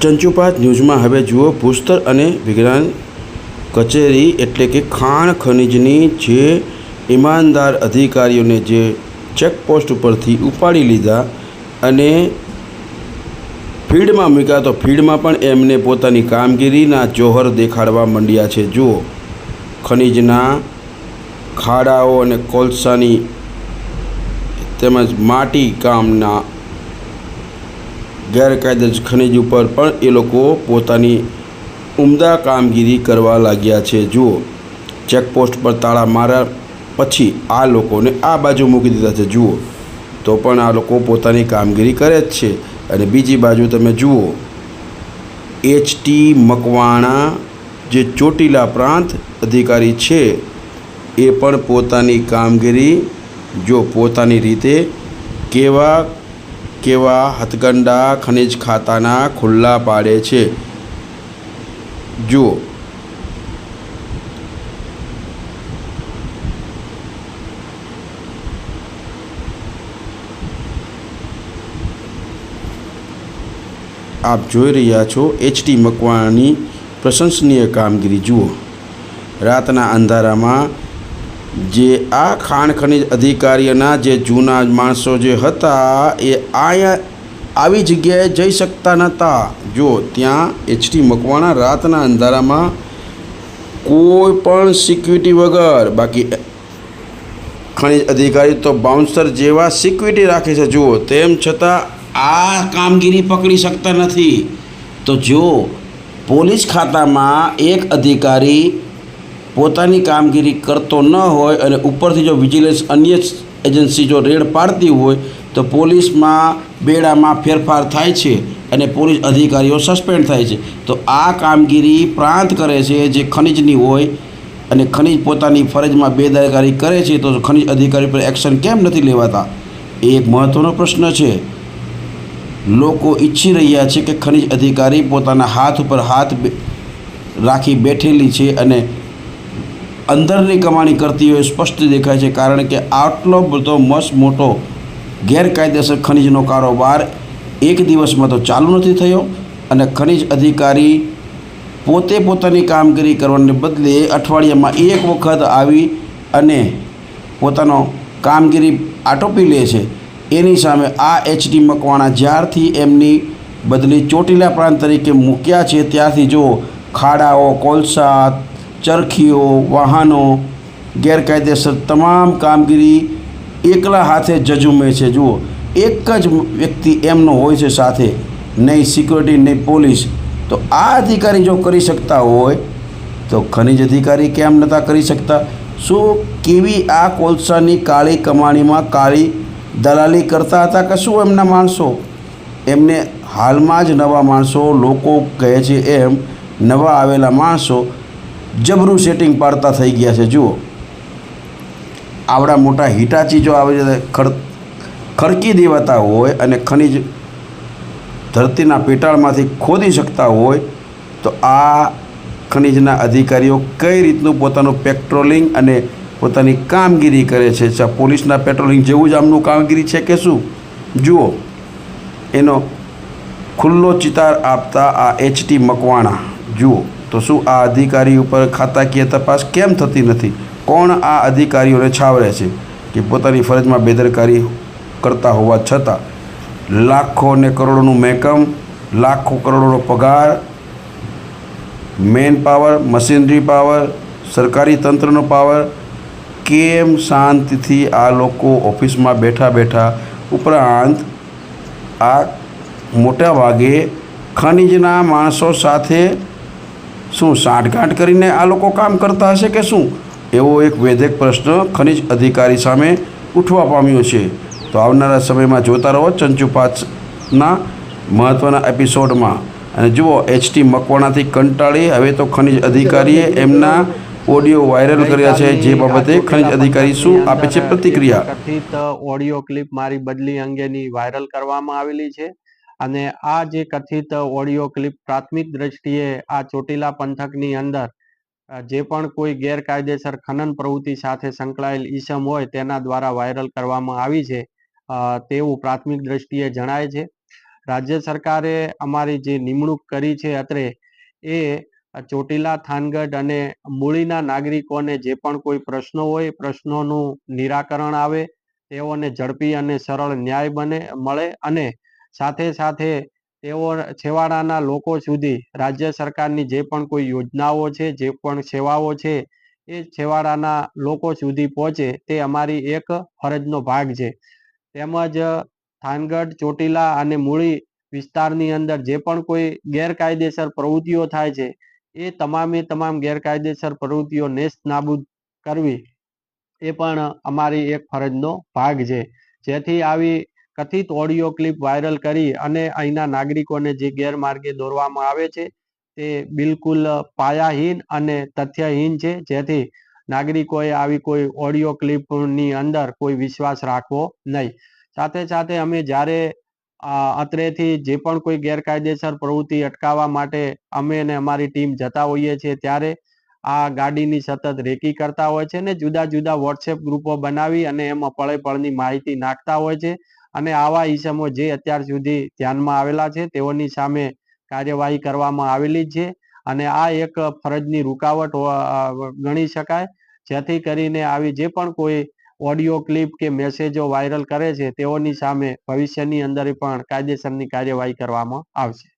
ચંચુપાત ન્યૂઝમાં હવે જુઓ ભૂસ્તર અને વિજ્ઞાન કચેરી એટલે કે ખાણ ખનીજની જે ઈમાનદાર અધિકારીઓને જે ચેકપોસ્ટ ઉપરથી ઉપાડી લીધા અને ફિલ્ડમાં મૂક્યા તો ફિલ્ડમાં પણ એમને પોતાની કામગીરીના જોહર દેખાડવા માંડ્યા છે. જુઓ, ખનીજના ખાડાઓ અને કોલસાની તેમજ માટી કામના ગેરકાયદેસર ખનિજ ઉપર પણ એ લોકો પોતાની ઉમદા કામગીરી કરવા લાગ્યા છે. જુઓ, ચેકપોસ્ટ પર તાળા માર્યા પછી આ લોકોને આ બાજુ મૂકી દીધા છે. જુઓ, તો પણ આ લોકો પોતાની કામગીરી કરે જ છે. અને બીજી બાજુ તમે જુઓ એચટી મકવાણા, જે ચોટીલા પ્રાંત અધિકારી છે, એ પણ પોતાની કામગીરી, જો પોતાની રીતે કેવા કેવા હથગંડા ખનિજ ખાતાના ખુલ્લા પાડે છે? જુઓ. આપ જોઈ રહ્યા છો એચટી મકવાણાની પ્રશંસનીય કામગીરી. જુઓ. રાતના અંધારામાં જે આ ખાણ ખનિજ અધિકારીઓના જે જૂના માણસો જે હતા, એ અહીંયા આવી જગ્યાએ જઈ શકતા નહોતા જો ત્યાં એચટી મકવાણા રાતના અંધારામાં કોઈ પણ સિક્યુરિટી વગર, બાકી ખનિજ અધિકારી તો બાઉન્સર જેવા સિક્યુરિટી રાખે છે. જુઓ, તેમ છતાં આ કામગીરી પકડી શકતા નથી. તો જો પોલીસ ખાતામાં એક અધિકારી પોતાની કામગીરી કરતો ન હોય અને ઉપરથી જો વિજિલન્સ અન્ય એજન્સી જો રેડ પાડતી હોય, તો પોલીસમાં બેડામાં ફેરફાર થાય છે અને પોલીસ અધિકારીઓ સસ્પેન્ડ થાય છે. તો આ કામગીરી પ્રાંત કરે છે જે ખનિજની હોય અને ખનિજ પોતાની ફરજમાં બેદરકારી કરે છે, તો ખનિજ અધિકારી પર એક્શન કેમ નથી લેવાતા? એ એક મહત્ત્વનો પ્રશ્ન છે. લોકો ઈચ્છી રહ્યા છે કે ખનિજ અધિકારી પોતાના હાથ ઉપર હાથ રાખી બેઠેલી છે અને અંદરની કમાણી કરતી હોય સ્પષ્ટ દેખાય છે, કારણ કે આટલો બધો મસ્ત મોટો ગેરકાયદેસર ખનિજનો કારોબાર એક દિવસમાં તો ચાલુ નથી થયો અને ખનિજ અધિકારી પોતે પોતાની કામગીરી કરવાને બદલે અઠવાડિયામાં એક વખત આવી અને પોતાનો કામગીરી આટોપી લે છે. એની સામે આ એચડી મકવાણા જ્યારથી એમની બદલી ચોટીલા પ્રાંત તરીકે મૂક્યા છે, ત્યારથી જો ખાડાઓ, કોલસા ચરખીઓ, વાહનો, ગેરકાયદેસર તમામ કામગીરી એકલા હાથે જજુમે છે. જુઓ, એક જ વ્યક્તિ એમનો હોય છે સાથે, નહીં સિક્યુરિટી, નહીં પોલીસ. તો આ અધિકારી જો કરી શકતા હોય, તો ખનિજ અધિકારી કેમ નહોતા કરી શકતા? શું કેવી આ કોલસાની કાળી કમાણીમાં કાળી દલાલી કરતા હતા કે શું એમના માણસો? એમને હાલમાં જ નવા માણસો લોકો કહે છે એમ, નવા આવેલા માણસો જબરું સેટિંગ પાડતા થઈ ગયા છે, જુઓ. આવડા મોટા હિટાચી જો આવી ખડ ખડકી દેવાતા હોય અને ખનિજ ધરતીના પેટાળમાંથી ખોદી શકતા હોય, તો આ ખનિજના અધિકારીઓ કઈ રીતનું પોતાનું પેટ્રોલિંગ અને પોતાની કામગીરી કરે છે? છા પોલીસના પેટ્રોલિંગ જેવું જ આમનું કામગીરી છે કે શું? જુઓ. એનો ખુલ્લો ચિતાર આપતા આ એચટી મકવાણા. જુઓ, તો શું આ અધિકારી ઉપર ખાતાકીય તપાસ કેમ થતી નથી? કોણ આ અધિકારીઓને છાવરે છે કે પોતાની ફરજમાં બેદરકારી કરતા હોવા છતાં લાખો ને કરોડોનું મહેકમ, લાખો કરોડોનો પગાર મેન પાવર મશીનરી પાવર, સરકારી તંત્રનો પાવર, કેમ શાંતિથી આ લોકો ઓફિસમાં બેઠા બેઠા ઉપરાંત આ મોટા ભાગે ખનિજના માણસો સાથે શું સાંઠગાંઠ કરીને આ લોકો કામ કરતા હશે કે શું? એવો એક વેધક પ્રશ્ન ખનિજ અધિકારી સામે ઉઠવા પામ્યો છે. તો આવનારા સમયમાં જોતા રહો ચંચુપાચના મહત્ત્વના એપિસોડમાં. અને જુઓ એચટી મકવાણાથી કંટાળી હવે તો ખનિજ અધિકારીએ એમના ઓડિયો વાયરલ કર્યા છે, જે બાબતે ખનિજ અધિકારી શું આપે છે પ્રતિક્રિયા? ઓડિયો ક્લિપ મારી બદલી અંગેની વાયરલ કરવામાં આવેલી છે. અને આ જે કથિત ઓડિયો ક્લિપ પ્રાથમિક દ્રષ્ટિએ આ ચોટીલા પંથકની અંદર જે પણ કોઈ ગેરકાયદેસર ખનન પ્રવૃત્તિ સાથે સંકળાયેલ ઈસમ હોય તેના દ્વારા વાયરલ કરવામાં આવી છે તેવું પ્રાથમિક દ્રષ્ટિએ જણાય છે. રાજ્ય સરકારે અમારી જે નિમણૂક કરી છે અત્રે, એ ચોટીલા થાનગઢ અને મૂળીના નાગરિકોને જે પણ કોઈ પ્રશ્નો હોય, પ્રશ્નોનું નિરાકરણ આવે, તેઓને ઝડપી અને સરળ ન્યાય બને, મળે અને સાથે સાથે તેઓ છેવાડાના લોકો સુધી રાજ્ય સરકારની જે પણ કોઈ યોજનાઓ છે, જે પણ સેવાઓ છે, એ છેવાડાના લોકો સુધી પહોંચે તે અમારી એક ફરજનો ભાગ છે. તેમજ થાનગઢ, ચોટીલા અને મૂળી વિસ્તારની અંદર જે પણ કોઈ ગેરકાયદેસર પ્રવૃત્તિઓ થાય છે, એ તમામે તમામ ગેરકાયદેસર પ્રવૃત્તિઓ નેસ્ત નાબૂદ કરવી એ પણ અમારી એક ફરજનો ભાગ છે. જેથી આવી કથિત ઓડિયો ક્લિપ વાયરલ કરી અને અહીંના નાગરિકોને જે ગેરમાર્ગે દોરવામાં આવે છે, તે બિલકુલ પાયાહીન અને તથ્યહીન છે. જેથી નાગરિકોએ આવી કોઈ ઓડિયો ક્લિપની અંદર કોઈ વિશ્વાસ રાખવો નહીં. સાથે સાથે અમે જ્યારે અત્રેથી જે પણ કોઈ ગેરકાયદેસર પ્રવૃત્તિ અટકાવવા માટે અમે અને અમારી ટીમ જતા હોઈએ છીએ, ત્યારે આ ગાડીની સતત રેકી કરતા હોય છે ને જુદા જુદા વોટ્સએપ ગ્રુપો બનાવી અને એમાં પળે પળની માહિતી નાખતા હોય છે. અને આવા ઈસમો જે અત્યાર સુધી ધ્યાનમાં આવેલા છે, તેઓની સામે કાર્યવાહી કરવામાં આવેલી છે અને આ એક ફરજની રૂકાવટ ગણી શકાય. જેથી કરીને આવી જે પણ કોઈ ઓડિયો ક્લિપ કે મેસેજો વાયરલ કરે છે, તેઓની સામે ભવિષ્યની અંદર પણ કાયદેસરની કાર્યવાહી કરવામાં આવશે.